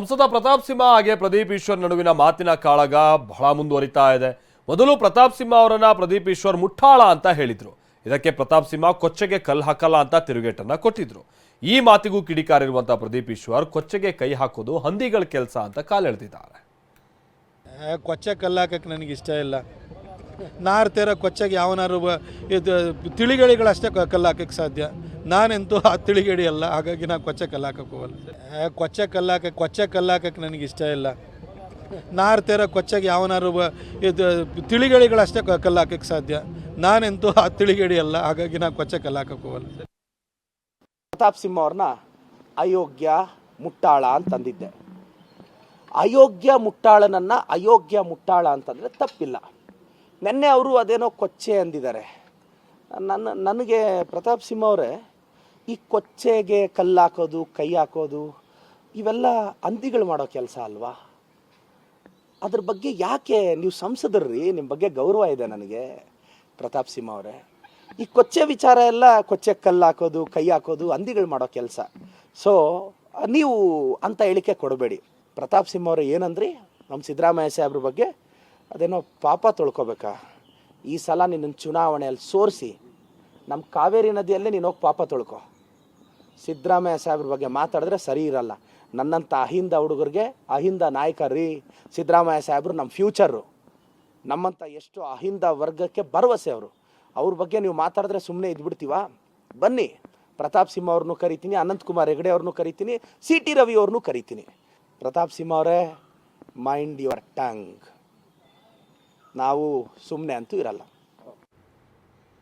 ಸಂಸದ ಪ್ರತಾಪ್ ಸಿಂಹ ಹಾಗೆ ಪ್ರದೀಪ್ ಈಶ್ವರ್ ನಡುವಿನ ಮಾತಿನ ಕಾಳಗ ಬಹಳ ಮುಂದುವರಿತಾ ಇದೆ. ಮೊದಲು ಪ್ರತಾಪ್ ಸಿಂಹ ಅವರನ್ನ ಪ್ರದೀಪ್ ಈಶ್ವರ್ ಮುಟ್ಟಾಳ ಅಂತ ಹೇಳಿದ್ರು. ಇದಕ್ಕೆ ಪ್ರತಾಪ್ ಸಿಂಹ ಕೊಚ್ಚೆಗೆ ಕಲ್ ಹಾಕಲ್ಲ ಅಂತ ತಿರುಗೇಟನ್ನ ಕೊಟ್ಟಿದ್ರು. ಈ ಮಾತಿಗೂ ಕಿಡಿಕಾರಿರುವಂತಹ ಪ್ರದೀಪ್ ಈಶ್ವರ್ ಕೊಚ್ಚೆಗೆ ಕೈ ಹಾಕೋದು ಹಂದಿಗಳ ಕೆಲಸ ಅಂತ ಕಾಲೆಳೆದಿದ್ದಾರೆ ಕೊಚ್ಚೆ ಕೊಚ್ಚೆ ಹಾಕಕ್ ನನಗೆ ಇಷ್ಟ ಇಲ್ಲ. ನಾರ್ತಿರೋ ಕೊಚ್ಚೆಗೆ ಯಾವನಾರು ಇದು ತಿಳಿಗಳಿಗಳಷ್ಟೇ ಕಲ್ಲು ಹಾಕಕ್ಕೆ ಸಾಧ್ಯ. ನಾನೆಂತೂ ಅಲ್ಲ. ಹಾಗಾಗಿ ನಾನು ಕೊಚ್ಚೆ ಕಲ್ಲಾಕಕ್ಕೆ ಹೋಗಲ್ಲ. ಕೊಚ್ಚೆ ಕಲ್ಲಾಕ ಕೊಚ್ಚೆ ಕಲ್ಲಾಕಕ್ಕೆ ನನಗೆ ಇಷ್ಟ ಇಲ್ಲ. ನಾರ್ತಿರೋ ಕೊಚ್ಚೆಗೆ ಯಾವನಾರು ಇದು ತಿಳಿಗಳಿಗಳಷ್ಟೇ ಕಲ್ಲಾಕಕ್ಕೆ ಕಲ್ಲು ಸಾಧ್ಯ. ನಾನೆಂತೂ ಅಲ್ಲ. ಹಾಗಾಗಿ ನಾನು ಕೊಚ್ಚೆ ಕಲ್ಲಾಕಕ್ಕೆ ಹೋಗಲ್ಲ. ಪ್ರತಾಪ್ ಸಿಂಹ ಅವ್ರನ್ನ ಅಯೋಗ್ಯ ಮುಟ್ಟಾಳ ಅಂತಂದಿದ್ದೆ. ಅಯೋಗ್ಯ ಮುಟ್ಟಾಳನನ್ನು ಅಯೋಗ್ಯ ಮುಟ್ಟಾಳ ಅಂತಂದರೆ ತಪ್ಪಿಲ್ಲ. ನೆನ್ನೆ ಅವರು ಅದೇನೋ ಕೊಚ್ಚೆ ಅಂದಿದ್ದಾರೆ. ನನ್ನ, ನನಗೆ ಪ್ರತಾಪ್ ಸಿಂಹ ಅವರೇ, ಈ ಕೊಚ್ಚೆಗೆ ಕಲ್ಲು ಹಾಕೋದು ಕೈ ಹಾಕೋದು ಇವೆಲ್ಲ ಹಂದಿಗಳು ಮಾಡೋ ಕೆಲಸ ಅಲ್ವಾ? ಅದ್ರ ಬಗ್ಗೆ ಯಾಕೆ ನೀವು ಸಂಸದರ್ರಿ? ನಿಮ್ಮ ಬಗ್ಗೆ ಗೌರವ ಇದೆ ನನಗೆ, ಪ್ರತಾಪ್ ಸಿಂಹ ಅವರೇ. ಈ ಕೊಚ್ಚೆ ವಿಚಾರ ಎಲ್ಲ, ಕೊಚ್ಚೆ ಕಲ್ಲು ಹಾಕೋದು ಕೈ ಹಾಕೋದು ಹಂದಿಗಳು ಮಾಡೋ ಕೆಲಸ. ಸೊ ನೀವು ಅಂತ ಹೇಳಿಕೆ ಕೊಡಬೇಡಿ. ಪ್ರತಾಪ್ ಸಿಂಹ ಅವರು ಏನಂದ್ರಿ? ನಮ್ಮ ಸಿದ್ದರಾಮಯ್ಯ ಸಾಹೇಬ್ರ ಬಗ್ಗೆ ಅದೇನೋ ಪಾಪ ತೊಳ್ಕೊಬೇಕಾ? ಈ ಸಲ ನಿನ್ನ ಚುನಾವಣೆಯಲ್ಲಿ ಸೋರಿಸಿ ನಮ್ಮ ಕಾವೇರಿ ನದಿಯಲ್ಲೇ ನೀನು ಹೋಗಿ ಪಾಪ ತೊಳ್ಕೊ. ಸಿದ್ದರಾಮಯ್ಯ ಸಾಹೇಬ್ರ ಬಗ್ಗೆ ಮಾತಾಡಿದ್ರೆ ಸರಿ ಇರಲ್ಲ. ನನ್ನಂಥ ಅಹಿಂದ ಹುಡುಗರಿಗೆ ಅಹಿಂದ ನಾಯಕ ರೀ ಸಿದ್ದರಾಮಯ್ಯ ಸಾಹೇಬ್ರು ನಮ್ಮ ಫ್ಯೂಚರು. ನಮ್ಮಂಥ ಎಷ್ಟು ಅಹಿಂದ ವರ್ಗಕ್ಕೆ ಭರವಸೆ ಅವರು. ಅವ್ರ ಬಗ್ಗೆ ನೀವು ಮಾತಾಡಿದ್ರೆ ಸುಮ್ಮನೆ ಇದ್ಬಿಡ್ತೀವ? ಬನ್ನಿ, ಪ್ರತಾಪ್ ಸಿಂಹ ಅವ್ರನ್ನೂ ಕರಿತೀನಿ, ಅನಂತಕುಮಾರ್ ಹೆಗಡೆ ಅವ್ರನ್ನೂ ಕರಿತೀನಿ, ಸಿ ಟಿ ರವಿ ಅವ್ರನ್ನೂ ಕರಿತೀನಿ. ಪ್ರತಾಪ್ ಸಿಂಹ ಅವರೇ ಮೈಂಡ್ ಯುವರ್ ಟಂಗ್ ನಾವು ಸುಮ್ಮನೆ ಅಂತೂ ಇರಲ್ಲ.